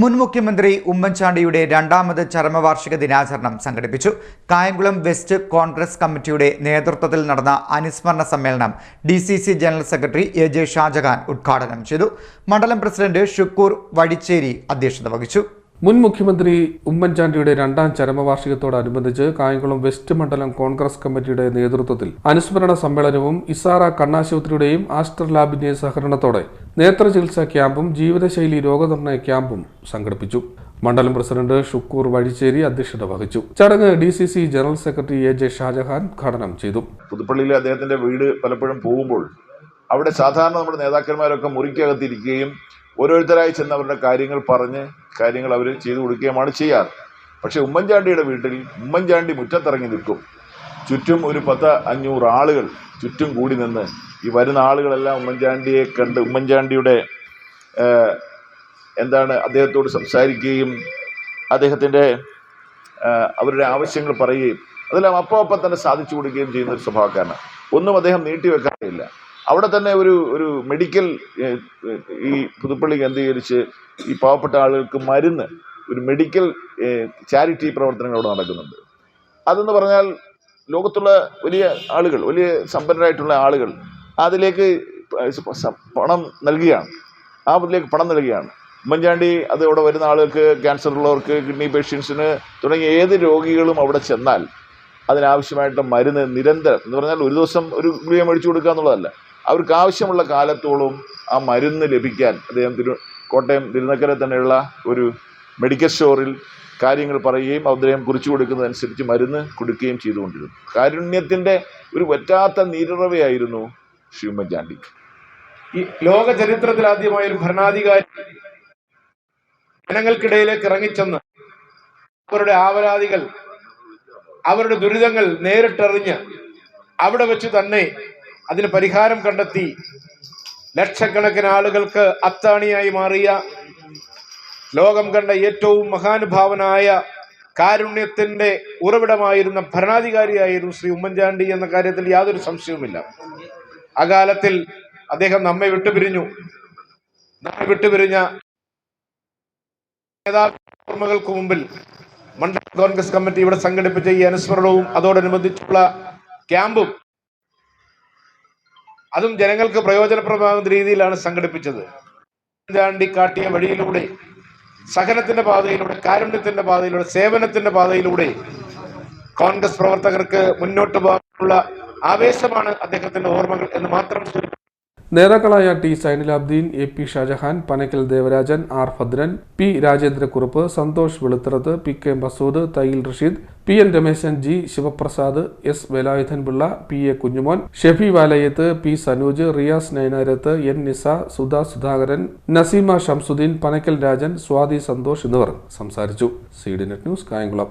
മുൻ മുഖ്യമന്ത്രി ഉമ്മൻചാണ്ടിയുടെ രണ്ടാമത് ചരമവാർഷിക ദിനാചരണം സംഘടിപ്പിച്ചു. കായംകുളം വെസ്റ്റ് കോൺഗ്രസ് കമ്മിറ്റിയുടെ നേതൃത്വത്തിൽ നടന്ന അനുസ്മരണ സമ്മേളനം D general secretary A J Shajahan ഉദ്ഘാടനം ചെയ്തു. മണ്ഡലം പ്രസിഡന്റ് ഷുക്കൂർ വടിച്ചേരി അധ്യക്ഷത വഹിച്ചു. മുൻ മുഖ്യമന്ത്രി ഉമ്മൻചാണ്ടിയുടെ രണ്ടാം ചരമവാർഷികത്തോടനുബന്ധിച്ച് കായംകുളം വെസ്റ്റ് മണ്ഡലം കോൺഗ്രസ് കമ്മിറ്റിയുടെ നേതൃത്വത്തിൽ അനുസ്മരണ സമ്മേളനവും ഇസാറ കണ്ണാശുപത്രിയുടെയും ആസ്റ്റർ ലാബിന്റെ സഹകരണത്തോടെ നേത്ര ചികിത്സാ ക്യാമ്പും ജീവിതശൈലി രോഗനിർണയ ക്യാമ്പും സംഘടിപ്പിച്ചു. മണ്ഡലം പ്രസിഡന്റ് ഷുക്കൂർ വഴിച്ചേരി അധ്യക്ഷത വഹിച്ചു. ചടങ്ങ് D C C general secretary A J Shajahan ഉദ്ഘാടനം ചെയ്തു. പുതുപ്പള്ളിയിലെ അദ്ദേഹത്തിന്റെ വീട് പലപ്പോഴും പോകുമ്പോൾ അവിടെ സാധാരണ നമ്മുടെ നേതാക്കന്മാരൊക്കെ മുറിക്കകത്തിരിക്കുകയും ഓരോരുത്തരായി ചെന്ന് അവരുടെ കാര്യങ്ങൾ പറഞ്ഞ് കാര്യങ്ങൾ അവർ ചെയ്തു കൊടുക്കുകയുമാണ് ചെയ്യാറ്. പക്ഷേ ഉമ്മൻചാണ്ടിയുടെ വീട്ടിൽ ഉമ്മൻചാണ്ടി മുറ്റത്തിറങ്ങി നിൽക്കും. ചുറ്റും ഒരു പത്ത് അഞ്ഞൂറ് ആളുകൾ ചുറ്റും കൂടി നിന്ന് ഈ വരുന്ന ആളുകളെല്ലാം ഉമ്മൻചാണ്ടിയെ കണ്ട് ഉമ്മൻചാണ്ടിയുടെ എന്താണ് അദ്ദേഹത്തോട് സംസാരിക്കുകയും അദ്ദേഹത്തിന്റെ അവരുടെ ആവശ്യങ്ങൾ പറയുകയും അതെല്ലാം അപ്പം അപ്പം തന്നെ സാധിച്ചു കൊടുക്കുകയും ചെയ്യുന്ന ഒരു സ്വഭാവക്കാരനാണ്. ഒന്നും അദ്ദേഹം നീട്ടിവെക്കാറില്ല അവിടെ തന്നെ ഒരു ഒരു മെഡിക്കൽ ഈ പുതുപ്പള്ളി കേന്ദ്രീകരിച്ച് ഈ പാവപ്പെട്ട ആളുകൾക്ക് മരുന്ന് ഒരു മെഡിക്കൽ ചാരിറ്റി പ്രവർത്തനങ്ങൾ അവിടെ നടക്കുന്നുണ്ട്. അതെന്ന് പറഞ്ഞാൽ ലോകത്തുള്ള വലിയ ആളുകൾ വലിയ സമ്പന്നരായിട്ടുള്ള ആളുകൾ അതിലേക്ക് പണം നൽകുകയാണ്. ആ അതിലേക്ക് പണം നൽകുകയാണ്. ഉമ്മൻചാണ്ടി അത് അവിടെ വരുന്ന ആളുകൾക്ക് ക്യാൻസർ ഉള്ളവർക്ക് കിഡ്നി പേഷ്യൻസിന് തുടങ്ങിയ ഏത് രോഗികളും അവിടെ ചെന്നാൽ അതിനാവശ്യമായിട്ടുള്ള മരുന്ന് നിരന്തരം എന്ന് പറഞ്ഞാൽ ഒരു ദിവസം ഒരു ഗുളിക മേടിച്ചു കൊടുക്കുക എന്നുള്ളതല്ല. അവർക്ക് ആവശ്യമുള്ള കാലത്തോളം ആ മരുന്ന് ലഭിക്കാൻ അദ്ദേഹം തിരു കോട്ടയം തിരുനക്കര തന്നെയുള്ള ഒരു മെഡിക്കൽ സ്റ്റോറിൽ കാര്യങ്ങൾ പറയുകയും അദ്ദേഹം കുറിച്ചു കൊടുക്കുന്നതനുസരിച്ച് മരുന്ന് കൊടുക്കുകയും ചെയ്തുകൊണ്ടിരുന്നു. കാരുണ്യത്തിന്റെ ഒരു വറ്റാത്ത നീരുറവയായിരുന്നു ഉമ്മൻചാണ്ടി ഈ ലോക ചരിത്രത്തിൽ ആദ്യമായ ഒരു ഭരണാധികാരി ജനങ്ങൾക്കിടയിലേക്ക് ഇറങ്ങിച്ചെന്ന് അവരുടെ ആവരാധികൾ അവരുടെ ദുരിതങ്ങൾ നേരിട്ടറിഞ്ഞ് അവിടെ വെച്ച് തന്നെ അതിന് പരിഹാരം കണ്ടെത്തി. ലക്ഷക്കണക്കിന് ആളുകൾക്ക് അത്താണിയായി മാറിയ ലോകം കണ്ട ഏറ്റവും മഹാനുഭാവനായ കാരുണ്യത്തിന്റെ ഉറവിടമായിരുന്ന ഭരണാധികാരിയായിരുന്നു ശ്രീ ഉമ്മൻചാണ്ടി എന്ന കാര്യത്തിൽ യാതൊരു സംശയവുമില്ല. അകാലത്തിൽ അദ്ദേഹം നമ്മെ വിട്ടുപിരിഞ്ഞു. നമ്മെ വിട്ടുപിരിഞ്ഞ നേതാക്കൾക്ക് മുമ്പിൽ മണ്ഡലം കോൺഗ്രസ് കമ്മിറ്റി ഇവിടെ സംഘടിപ്പിച്ച ഈ അനുസ്മരണവും അതോടനുബന്ധിച്ചുള്ള ക്യാമ്പും അതും ജനങ്ങൾക്ക് പ്രയോജനപ്രദമാകുന്ന രീതിയിലാണ് സംഘടിപ്പിച്ചത്. ഉമ്മൻചാണ്ടി കാട്ടിയ വഴിയിലൂടെ സഹനത്തിന്റെ പാതയിലൂടെ കാരുണ്യത്തിന്റെ പാതയിലൂടെ സേവനത്തിന്റെ പാതയിലൂടെ കോൺഗ്രസ് പ്രവർത്തകർക്ക് മുന്നോട്ട് പോകാനുള്ള ആവേശമാണ് അദ്ദേഹത്തിന്റെ ഓർമ്മകൾ എന്ന് മാത്രം നേതാക്കളായ T Sainulabdeen A P Shajahan Panakkal Devarajan R Bhadran P Rajendrakurup Santhosh Veluthurath P K Masood Thayyil Rasheed P N Rameshan G Sivaprasad S Velayudhan Pillai P A Kunjumon Shefi Valayath P Sanuj Riyas Nayanarath N Nisa Sudha Sudhakaran Naseema Shamsuddin Panakkal Rajan Swathi Santhosh എന്നിവർ സംസാരിച്ചു. C net news Kayamkulam.